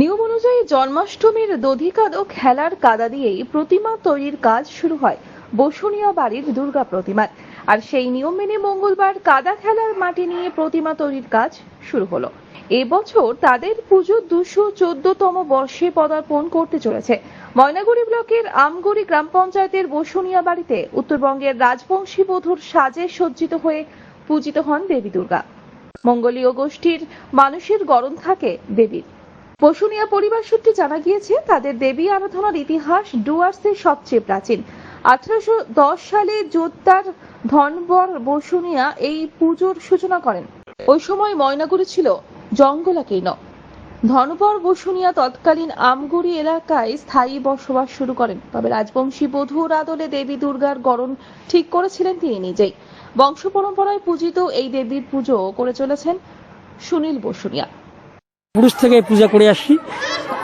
নিয়ম অনুযায়ী জন্মাষ্টমীর দধিকাদ ও খেলার কাদা দিয়েই প্রতিমা তৈরির কাজ শুরু হয়, বসুনিয়া বাড়ির দুর্গা প্রতিমার। আর সেই নিয়ম মেনে মঙ্গলবার কাদা খেলার মাটি নিয়ে প্রতিমা তৈরির কাজ শুরু হলো। এবছর তাদের পুজো দুশো চোদ্দতম বর্ষে পদার্পণ করতে চলেছে। ময়নাগুড়ি ব্লকের আমগুড়ি গ্রাম পঞ্চায়েতের বসুনিয়া বাড়িতে উত্তরবঙ্গের রাজবংশী বধূর সাজে সজ্জিত হয়ে পূজিত হন দেবী দুর্গা। মঙ্গলীয় গোষ্ঠীর মানুষের গরম থাকে দেবীর। বসুনিয়া পরিবার সূত্রে জানা গিয়েছে, তাদের দেবী আরাধনার ইতিহাস ডুয়ার্সের সবচেয়ে প্রাচীন। আঠারোশো দশ সালে জোদ্দার ধনবর বসুনিয়া এই পুজোর সূচনা করেন। ওই সময় ময়নাগুড়ি ছিল জঙ্গলাকীর্ণ। ধনবর বসুনিয়া তৎকালীন আমগুড়ি এলাকায় স্থায়ী বসবাস শুরু করেন। তবে রাজবংশী বধূর আদলে দেবী দুর্গার গড়ন ঠিক করেছিলেন তিনি নিজেই। বংশ পরম্পরায় পূজিত এই দেবীর পুজো করে চলেছেন সুনীল বসুনিয়া পুরুষ থেকে পূজা করে আসছি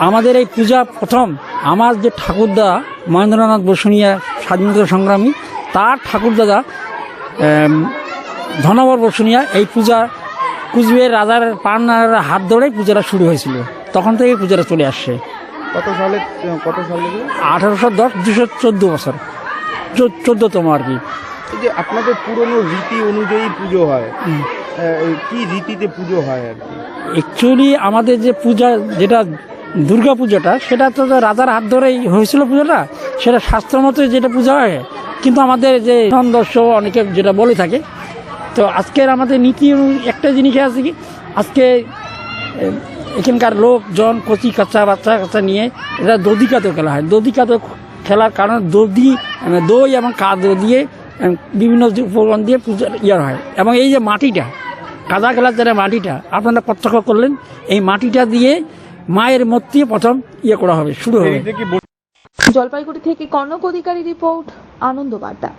আমাদের এই পূজা প্রথম আমার যে ঠাকুরদা মহেন্দ্রনাথ বসুনিয়া স্বাধীনতা সংগ্রামী তার ঠাকুরদাদা ধনবর বসুনিয়া এই পূজা কুচবিহার রাজার পান্নার হাত ধরেই পূজাটা শুরু হয়েছিল। তখন থেকে পূজাটা চলে আসছে। কত সালে কত সালে আঠারোশো দশ দুশো চোদ্দ বছর। চোদ্দতম আর কি। যে আপনাদের পুরনো রীতি অনুযায়ী পুজো হয়। এই কি রীতিতে পুজো হয় আর কি? অ্যাকচুয়ালি আমাদের যে পূজা, যেটা দুর্গা পূজাটা, সেটা তো রাজার হাত ধরেই হয়েছিল পূজাটা। সেটা শাস্ত্র মতো যেটা পূজা হয়, কিন্তু আমাদের যে দর্শ অনেকে যেটা বলে থাকে, তো আজকের আমাদের নীতি একটা জিনিস আছে কি, আজকে এখানকার লোকজন কচি কাচ্চা বাচ্চা কাচ্চা নিয়ে এটা দধি কাতো খেলা হয়। দধি কাতো খেলার কারণে দধি মানে দই এবং কাদো দিয়ে বিভিন্ন উপকরণ দিয়ে পূজা ইয়ার হয়। এবং এই যে মাটিটা কাদা খেলার যারা মাটিটা আপনারা প্রত্যক্ষ করলেন এই মাটিটা দিয়ে মায়ের মূর্তি প্রথম ইয়ে করা হবে শুরু হবে। জলপাইগুড়ি থেকে কনক অধিকারী রিপোর্ট আনন্দ বার্তা।